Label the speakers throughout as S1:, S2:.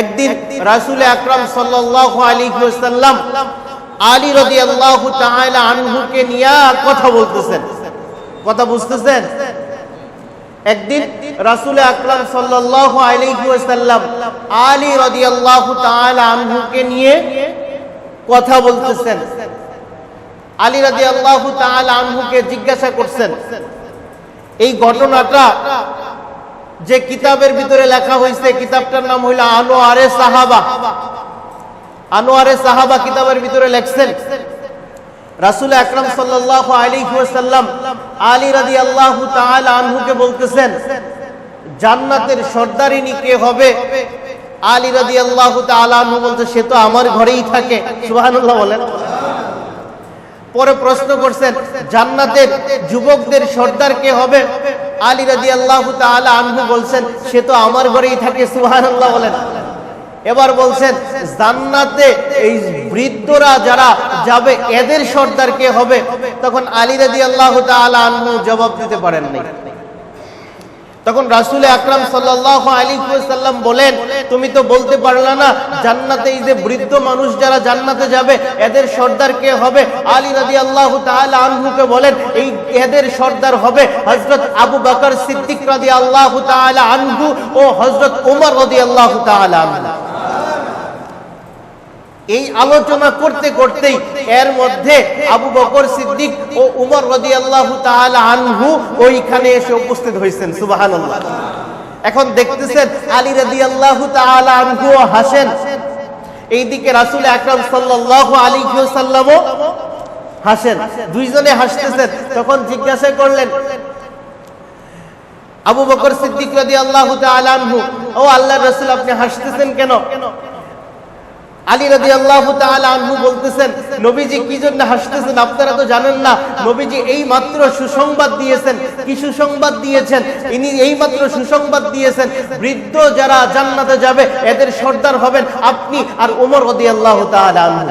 S1: একদিন রাসুল আকরাম সাল্লাল্লাহু আলাইহি ওয়াসাল্লাম আলী রাদিয়াল্লাহু তাআলা আনহুকে নিয়ে কথা বলতেছেন। কথা বুঝতেছেন? একদিন রাসুল আকরাম সাল্লাল্লাহু আলাইহি ওয়াসাল্লাম আলী রাদিয়াল্লাহু তাআলা আনহুকে নিয়ে কথা বলতেছেন। আলী রাদিয়াল্লাহু তাআলা আনহুকে জিজ্ঞাসা করছেন, এই ঘটনাটা যে কিতাবের ভিতরে লেখা হয়েছে, কিতাবটার নাম হইল আনোয়ারে সাহাবা। আনোয়ারে সাহাবা কিতাবের ভিতরে লেখছেন, রাসুল আকরাম সাল্লাল্লাহু আলাইহি ওয়াসাল্লাম আলী তাআলা আনহুকে বলতেছেন, জান্নাতের কে হবে? আলী তাআলা আনহু বলতে সে তো আমার ঘরেই থাকে। বলেন। পরে প্রশ্ন করছেন, জান্নাতের যুবকদের সর্দার কে হবে? আলী রাজি আল্লাহ আনহু বলছেন, সে তো আমার ঘরেই থাকে সুহান আল্লাহ বলেন। এবার বলছেন, জান্নাতে এই বৃদ্ধরা যারা যাবে, এদের সর্দার কে হবে? তখন আলী রাজি আল্লাহ আনহু জবাব দিতে পারেন নাই। তখন রাসুল আকরাম সাল্লাহ আলী সাল্লাম বলেন, তুমি তো বলতে পারলা না, জান্নাতে এই যে বৃদ্ধ মানুষ যারা জান্নাতে যাবে, এদের সর্দার কে হবে? আলী রাজি আল্লাহ আনহুকে বলেন, এই এদের সর্দার হবে হজরত আবু বাকর সিদ্দিক রাজি আল্লাহ আনহু ও হজরত উমর রাজি আল্লাহ আনহু। এই আলোচনা করতে করতেই এর মধ্যে আবু বকর সিদ্দিক ও উমর রদি আল্লাহ আনহু ওইখানে এসে উপস্থিত হয়েছেন সুবাহান এখন দেখতেছেন আলী রদি আল্লাহ আনহু হাসেন। এইদিকে রাসুল আকরাম সাল্লাহ আলী সাল্লামও হাসেন। দুইজনে হাসতেছেন, তখন জিজ্ঞাসা করলেন, আবু বকর সিদ্দিক রদি আল্লাহ আনহু, ও আল্লাহ রসুল, আপনি হাসতেছেন কেন? আলী রাজি আল্লাহ আনহু বলতেছেন, নবীজি কি জন্য হাসতেছেন আপনারা তো জানেন না, নবীজি এই মাত্র সুসংবাদ দিয়েছেন, কি সুসংবাদ দিয়েছেন? ইনি এই মাত্র সুসংবাদ দিয়েছেন, বৃদ্ধ যারা জান্নাতে যাবে, এদের সর্দার হবেন আপনি আর উমর রদি আল্লাহ আনহু।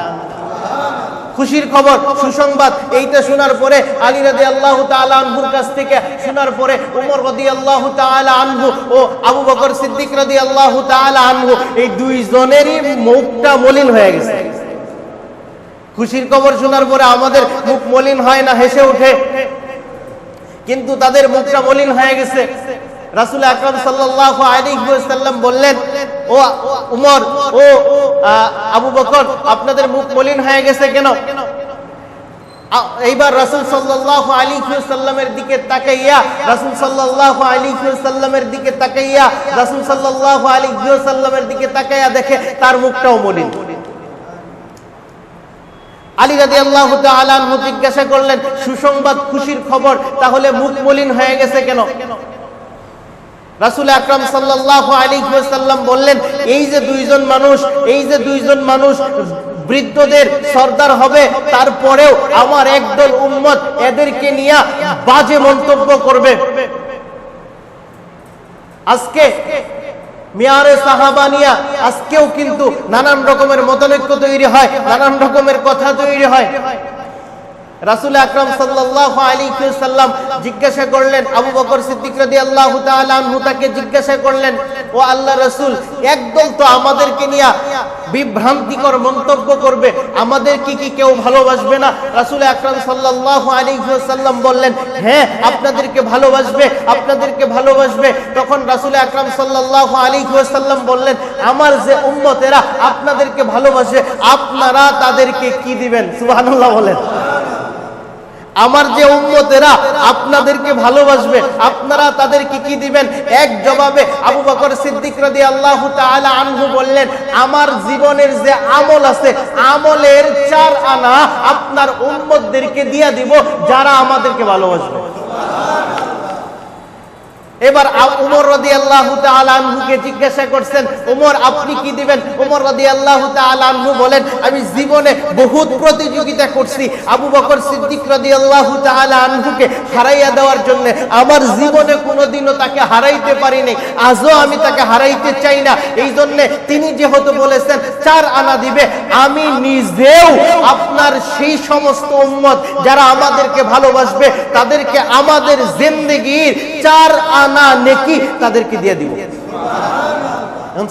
S1: খুশির খবর, সুসংবাদ, এইটা শোনার পরে আলী রাজি আল্লাহ আনহুর কাছ থেকে শোনার পরে উমর রদি আল্লাহ আনহু ও আবু বকর সিদ্দিক রদি আল্লাহ আনহু, এই দুইজনেরই মুখটা মলিন হয়ে গেছে। খুশির খবর শোনার পরে আমাদের মুখ মলিন হয় না, হেসে ওঠে। কিন্তু তাদের মুখটা মলিন হয়ে গেছে। রাসুল আকরম সাল্লাহ আলিহাল্লাম বললেন, ও উমর, ও আবু বকর, আপনাদের মুখ মলিন হয়ে গেছে কেন? এইবার রাসুল সাল্লাহ আলী সাল্লামের দিকে তাকাইয়া, রাসুল সাল্লাহ আলী সাল্লামের দিকে তাকাইয়া, রাসুল সাল্লাহ আলী সাল্লামের দিকে তাকাইয়া দেখে তার মুখটাও মলিন। আলী রাজি আল্লাহ জিজ্ঞাসা করলেন, সুসংবাদ খুশির খবর, তাহলে মুখ মলিন হয়ে গেছে কেন? রাসুল আকরাম সাল্লাহ আলী সাল্লাম বললেন, এই যে দুইজন মানুষ, এই যে দুইজন মানুষ বৃদ্ধদের সর্দার হবে, তারপরেও আমার একদল উম্মত এদেরকে নিয়ে বাজে মন্তব্য করবে। আজকে মিয়ারে সাহাবানিয়া আজকেও কিন্তু নানান রকমের মতনৈক্য তৈরি হয়, নানান রকমের কথা তৈরি হয়। রাসুল আকরাম সাল্লাহ আলী সাল্লাম জিজ্ঞাসা করলেন, আবু বকর সিদ্দিক আল্লাহ তাকে জিজ্ঞাসা করলেন, ও আল্লাহ রসুল একদল তো আমাদেরকে নিয়ে বিভ্রান্তিকর মন্তব্য করবে আমাদের কি কি কেউ ভালোবাসবে না? রাসুল আকরাম সাল্লাহ আলী সাল্লাম বললেন হ্যাঁ আপনাদেরকে ভালোবাসবে আপনাদেরকে ভালোবাসবে। তখন রাসুল আকরাম সাল্লাহ আলী সাল্লাম বললেন, আমার যে উম্মতেরা আপনাদেরকে ভালোবাসে, আপনারা তাদেরকে কি দিবেন? সুবাহান্লাহ বলেন। আমার যে উম্মতেরা আপনাদেরকে ভালোবাসবে, আপনারা তাদেরকে কি দিবেন? এক জবাবে আবু বকর সিদ্দিক রাদি আল্লাহ আনহু বললেন, আমার জীবনের যে আমল আছে, আমলের চার আনা আপনার উম্মতদেরকে দিয়ে দিব, যারা আমাদেরকে ভালোবাসবে। এবার উমর রদি আল্লাহ আনহুকে জিজ্ঞাসা করছেন, উমর, আপনি কি দিবেন? উমর রদি আল্লাহ আনহু বলেন, আমি জীবনে বহুত প্রতিযোগিতা করছি। আবু বকর সিদ্দিক রদি আল্লাহ আনহুকে হারাইয়া দেওয়ার জন্য, আমার জীবনে কোনোদিনও তাকে হারাইতে পারিনি, আজও আমি তাকে হারাইতে চাই না। এই জন্য তিনি যেহেতু বলেছেন, চার আনা দিবে, আমি নিজেও আপনার সেই সমস্ত উম্মত যারা আমাদেরকে ভালোবাসবে, তাদেরকে আমাদের জিন্দগির চার আনা নেকি তাদেরকে দিয়ে দিব।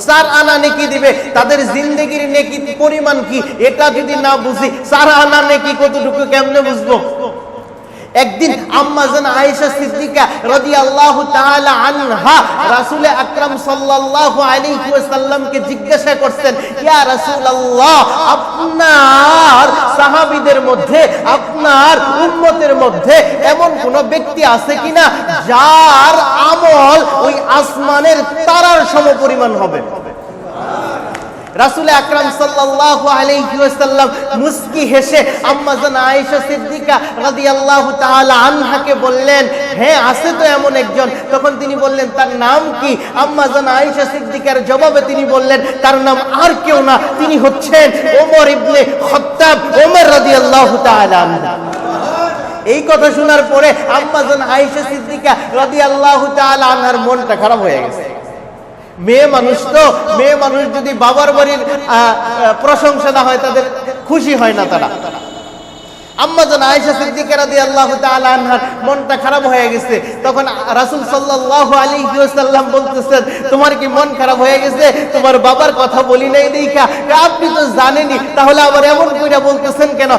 S1: চার আনা দিবে, তাদের নেকি পরিমাণ কি, এটা যদি না বুঝি চার আনা নেকি কতটুকু, কেমনে বুঝব? একদিন আম্মা জান আয়েশা সিদ্দিকা তাআলা আনহা রাসূল আকরাম সাল্লাল্লাহু আলাইহি ওয়াসাল্লামকে জিজ্ঞাসা ইয়া রাসূলুল্লাহ, আপনার সাহাবীদের মধ্যে, আপনার উম্মতের মধ্যে এমন কোন ব্যক্তি আছে কিনা যার আমল ওই আসমানের তারার সমপরিমাণ হবে? রাসুল আকরাম সাল্লাল্লাহু আলাইহি ওয়াসাল্লাম মুস্কি হেসে আম্মা জান আয়েশা সিদ্দিকা রাদিয়াল্লাহু তাআলা আনহাকে বললেন হ্যাঁ আছে তো এমন একজন? তখন তিনি বললেন, তার নাম কি? আম্মা জান আয়েশা সিদ্দিকার জবাবে তিনি বললেন, তার নাম আর কেউ না, তিনি হচ্ছেন ওমর ইবনে খাত্তাব, ওমর রাদিয়াল্লাহু তাআলা এই কথা শোনার পরে আম্মা জান আয়েশা সিদ্দিকা রাদিয়াল্লাহু তাআলা আনহার মনটা খারাপ হয়ে গেছে। মেয়ে মানুষ তো, মেয়ে মানুষ যদি বাবার বাড়ির প্রশংসা না হয়, তাদের খুশি হয় না তারা। আম্মা আনহার মনটা খারাপ হয়ে গেছে, তখন বলতেছেন, তোমার কি মন খারাপ হয়ে গেছে? তোমার বাবার কথা বলি নাই আপনি তো তাহলে আবার এমন বলতেছেন কেন?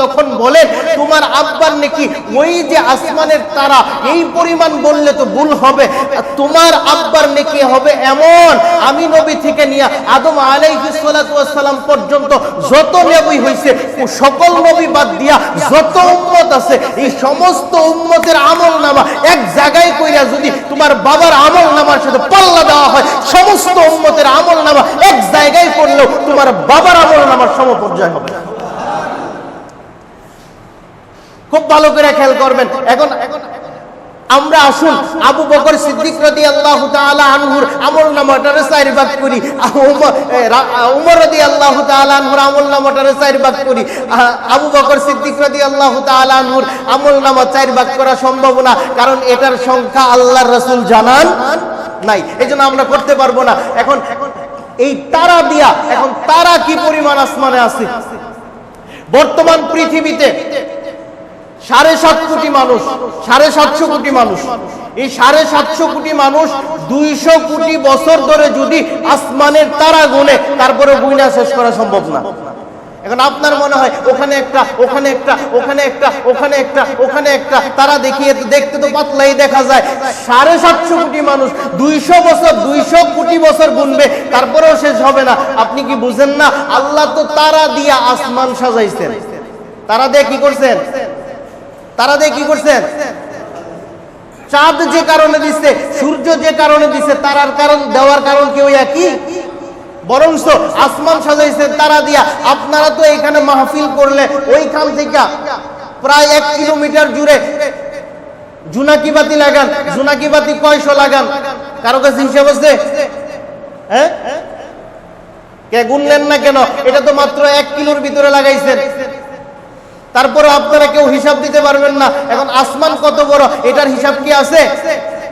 S1: তখন বলেন, তোমার আব্বার নাকি ওই যে আসমানের তারা, এই পরিমাণ বললে তো ভুল হবে। তোমার আব্বার নাকি হবে এমন। আমি নবী থেকে নিয়ে আদম আলাইহিস সালাম পর্যন্ত যত নবী হইছে ও সকল নবী বাদ দিয়া যত উম্মত আছে, এই সমস্ত উম্মতের আমল নামা এক জায়গায় কইরা যদি তোমার বাবার আমল নামার সাথে পাল্লা দেওয়া হয়, সমস্ত উম্মতের আমল নামা এক জায়গায় করলেও তোমার বাবার আমল নামার সমপর্যায় হবে খুব ভালো করে খেয়াল করবেন। এখন এখন আমরা আসুন আবু বকর সিদ্দিক রাদিয়াল্লাহু তাআলা আনহুর আমল নামাটারে চার করি। উমর এ, রা- আ- উমর রাদিয়াল্লাহু তাআলা আনহুর আমল নামাটারে চার করি। আবু বকর সিদ্দিক রাদিয়াল্লাহু তাআলা আনহুর আমল নামা ভাগ করা সম্ভব না কারণ এটার সংখ্যা আল্লাহর রসুল জানান নাই। এজন্য আমরা করতে পারব না। এখন এই তারা দিয়া এখন তারা কি পরিমাণ আসমানে আছে? বর্তমান পৃথিবীতে সাড়ে সাত কোটি মানুষ, সাড়ে সাতশো কোটি মানুষ। এই সাড়ে সাতশো কোটি মানুষ দুইশো কোটি বছর ধরে যদি আসমানের তারা গুনে তারপরে গুইনা শেষ করা সম্ভব না। এখন আপনার মনে হয়, ওখানে একটা ওখানে একটা ওখানে একটা ওখানে একটা ওখানে একটা, তারা দেখিয়ে দেখতে তো পাতলাই দেখা যায়। সাড়ে সাতশো কোটি মানুষ দুইশো বছর, দুইশো কোটি বছর গুনবে, তারপরেও শেষ হবে না। আপনি কি বুঝেন না? আল্লাহ তো তারা দিয়া আসমান সাজাইছেন। তারা দিয়ে কি করছেন? তারা কি করছেন চাঁদ যে কারণে দিচ্ছে সূর্য যে কারণে দিচ্ছে তারার কারণ, দেওয়ার কারণ কেউ একই? বরং আসমান সাজাইছে তারা দিয়া, আপনারা তো এখানে মাহফিল করলে ওইখান থেকে প্রায় এক কিলোমিটার জুড়ে জুনাকি বাতি লাগান। জুনাকি বাতি কয়শো লাগান? কারও কাছে হিসাব আছে? হ্যাঁ? কে গুনলেন না কেন? এটা তো মাত্র এক কিলোর ভিতরে লাগাইছেন। তারপরে আপনারা কেউ হিসাব দিতে পারবেন না। এখন আসমান কত বড়, এটার হিসাব কি আছে?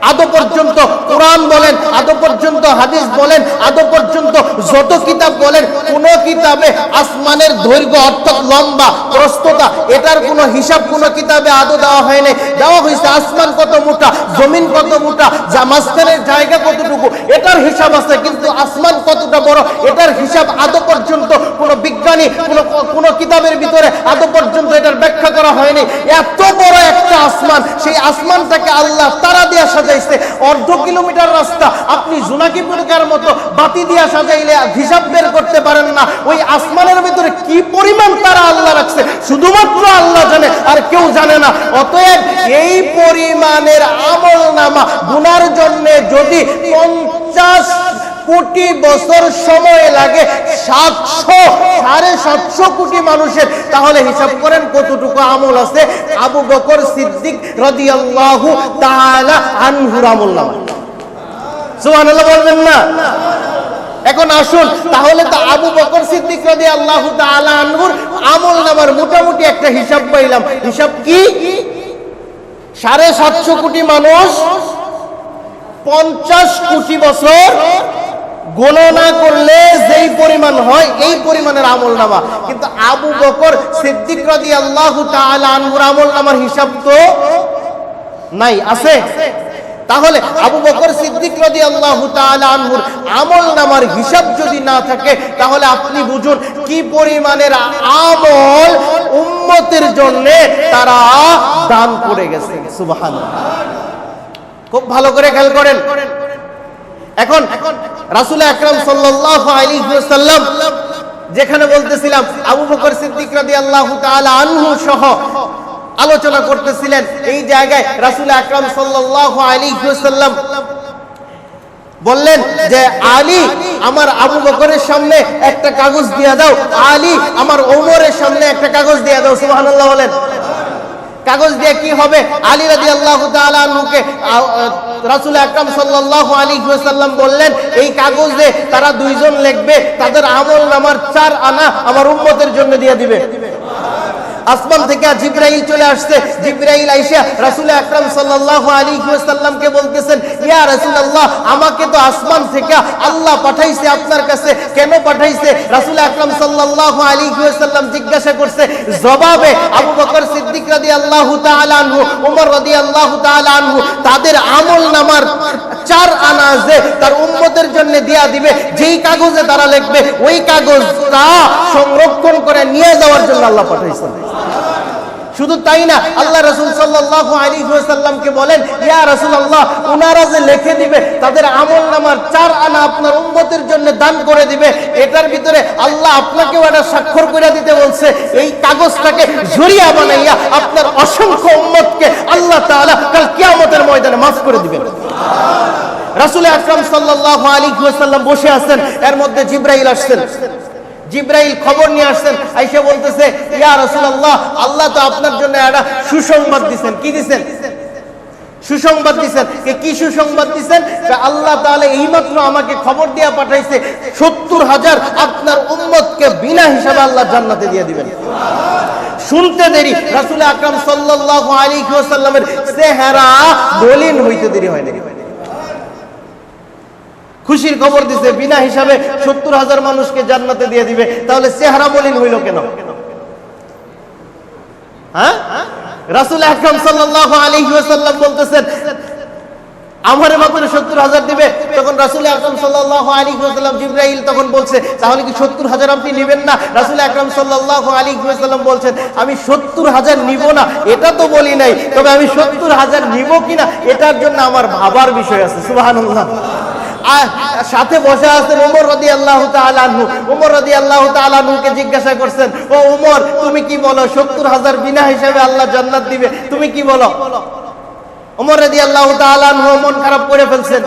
S1: আদৌ পর্যন্ত কোরআন বলেন, আদৌ পর্যন্ত হাদিস বলেন, আদৌ পর্যন্ত যত কিতাব বলেন, কোন কিতাবে আসমানের দৈর্ঘ্য অর্থাৎ লম্বা প্রস্ততা এটার কোনো হিসাব কোন কিতাবে আদৌ দেওয়া হয়নি। দেওয়া হয়েছে আসমান কত মোটা, জমিন কত মোটা, যা মাঝখানের জায়গা কতটুকু এটার হিসাব আছে, কিন্তু আসমান কতটা বড়, এটার হিসাব আদৌ পর্যন্ত কোনো বিজ্ঞানী, কোনো কোনো কিতাবের ভিতরে আদৌ পর্যন্ত এটার ব্যাখ্যা করা হয়নি। এত বড় একটা আসমান, সেই আসমানটাকে আল্লাহ তারা দিয়া সাজাইছে। অর্ধ কিলোমিটার রাস্তা, আপনি জোনাকিপুরকার মতো বাতি দিয়া সাজাইলে হিসাব বের করতে পারেন না। ওই আসমানের ভিতরে কি পরিমাণ তারা আল্লাহ রাখছে? শুধুমাত্র আল্লাহ জানে, আর কেউ জানে না। অতএব এই পরিমাণের আমল নামা গুনার জন্য যদি পঞ্চাশ কোটি বছর সময় লাগে। সাতশো, সাড়ে সাতশো কোটি মানুষের। তাহলে হিসাব করেন কতটুকু আমল আছে? আবু বকর সিদ্দিক তাআলা আনহুর আমল বলবেন না? এখন আসুন, তাহলে তো আবু বকর সিদ্দিক রাদিয়াল্লাহু তাআলা আনহুর আমল নামার মোটামুটি একটা হিসাব পাইলাম। হিসাব কি? সাড়ে সাতশো কোটি মানুষ, পঞ্চাশ কোটি বছর গণনা করলে যেই পরিমাণ হয়, এই পরিমাণের আমল নামা কিন্তু আবু বকর সিদ্দিক রাদি আল্লাহ আনহুর আমল নামার হিসাব তো নাই, আছে। তাহলে আবু বকর সিদ্দিক রদি আল্লাহ আনহুর আমল নামার হিসাব যদি না থাকে, তাহলে আপনি বুঝুন কি পরিমাণের আমল উম্মতের জন্য তারা দান করে গেছে। সুবাহান খুব ভালো করে খেয়াল করেন। এখন রাসুল আকরাম সাল্লাম যেখানে বলতেছিলাম আবু বকর সিদ্দিক রাদি আল্লাহ আনহু সহ আলোচনা করতেছিলেন, এই জায়গায় রাসুল আকরাম সাল্লাহ আলী সাল্লাম বললেন যে, আলী, আমার আবু বকরের সামনে একটা কাগজ দিয়ে দাও। আলী, আমার ওমরের সামনে একটা কাগজ দিয়ে দাও। সুবহানাল্লাহ বলেন। কাগজ দিয়ে কি হবে? আলী রাজি আল্লাহ তালুকে রাসুল আকরাম সাল্লাহ আলী সাল্লাম বললেন, এই কাগজে তারা দুইজন লিখবে, তাদের আমল নামার চার আনা আমার উম্মতের জন্য দিয়ে দিবে। আসমান থেকে জিব্রাইল চলে আসছে। জিব্রাইল আইসা রাসুল আকরাম সাল্লাহ আলী সাল্লামকে বলতেছেন, ইয়া রাসুলাল্লাহ, আমাকে তো আসমান থেকে আল্লাহ পাঠাইছে, আপনার কাছে কেন পাঠাইছে? রাসুল আকরাম সাল্লাহ আলী সাল্লাম জিজ্ঞাসা করছে, জবাবে আবু বকর সিদ্দিক রাদি আল্লাহ তালু উমর রাদি আল্লাহ তালু তাদের আমল নামার চার আনা যে তার উম্মতের জন্য দিয়া দিবে। যেই কাগজে তারা লিখবে, ওই কাগজটা সংরক্ষণ করে নিয়ে যাওয়ার জন্য আল্লাহ পাঠাইছেন। শুধু তাই না, আল্লাহ রসুল সাল্লাহ আলী বলেন, ইয়া রসুল আল্লাহ ওনারা যে লিখে দিবে, তাদের আমল নামার চার আনা আপনার উম্মতের জন্য দান করে দিবে। এটার ভিতরে আল্লাহ আপনাকেও একটা স্বাক্ষর করে দিতে বলছে। এই কাগজটাকে জড়িয়া বানাইয়া আপনার অসংখ্য উম্মতকে আল্লাহ তাআলা কাল কিয়ামতের ময়দানে মাফ করে দিবেন। রাসুল আকরাম সাল্লাহ আলী সাল্লাম বসে আছেন, এর মধ্যে জিব্রাইল আসছেন। জিব্রাইল খবর নিয়ে আসছেন, আইসা বলতেছে, ইয়া রাসূলুল্লাহ, আল্লাহ তো আপনার জন্য একটা সুসংবাদ দিবেন কি দিবেন সুসংবাদ দিছেন? কে সুসংবাদ দিছেন? আল্লাহ তাআলা এইমাত্র আমাকে খবর দিয়া পাঠাইছে, সত্তর হাজার আপনার উম্মতকে বিনা হিসাবে আল্লাহ জান্নাতে দিয়ে দিবেন। শুনতে দেরি, রাসূল আকরাম সাল্লাল্লাহু আলাইহি ওয়াসাল্লামের চেহারা মলিন হইতে দেরি হয় না খুশির খবর দিছে, বিনা হিসাবে সত্তর হাজার মানুষকে জান্নাতে দিয়ে দিবে। তাহলে চেহারা মলিন হইল কেন? হ্যাঁ? রাসুল আকরম সাল্লাহ আলী সাল্লাম বলতেছেন, আমার মাত্র সত্তর হাজার দিবে। তখন রাসুল আকরম সাল্লাহ আলী সাল্লাম জিব্রাহিল তখন বলছে, তাহলে কি সত্তর হাজার আপনি নেবেন না? রাসুল আকরম সাল্লাহ আলী সাল্লাম বলছেন, আমি সত্তর হাজার নিব না, এটা তো বলি নাই, তবে আমি সত্তর হাজার নিব কিনা, এটার জন্য আমার ভাবার বিষয় আছে। সুবাহ সাথে বসে রদি আল্লাহ তালু রদি আল্লাহ তালুকে জিজ্ঞাসা করছেন, ও তুমি কি বলো সত্তর হাজার বিনা আল্লাহ জান্নাত দিবে? তুমি কি বলো? রদি আল্লাহ তালু মন খারাপ করে ফেলছেন।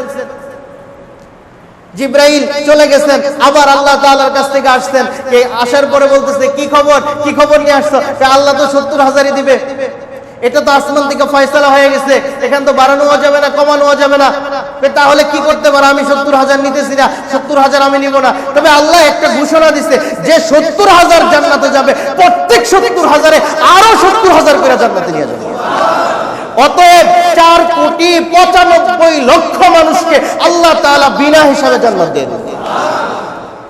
S1: জিব্রাইল চলে গেছেন, আবার আল্লাহ তাআলার কাছ থেকে আসছেন। আসার পরে বলতেছে, কি খবর? কি খবর নিয়ে আসছো? আল্লাহ তো সত্তর হাজারই দিবে। এটা তো আসমান থেকে ফয়সালা হয়ে গেছে। এখান তো বাড়ানো যাবে না কমানো যাবে না। তাহলে কি করতে পারো? আমি সত্তর হাজার নিতেছি না, সত্তর হাজার আমি নিব না। তবে আল্লাহ একটা ঘোষণা দিছে যে সত্তর হাজার জান্নাতে যাবে, প্রত্যেক সত্তর হাজারে আরও সত্তর হাজার করে জান্নাতে নিয়ে যাবে। অতএব চার কোটি পঁচানব্বই লক্ষ মানুষকে আল্লাহ তাআলা বিনা হিসাবে জান্নাত দিয়ে দেবে।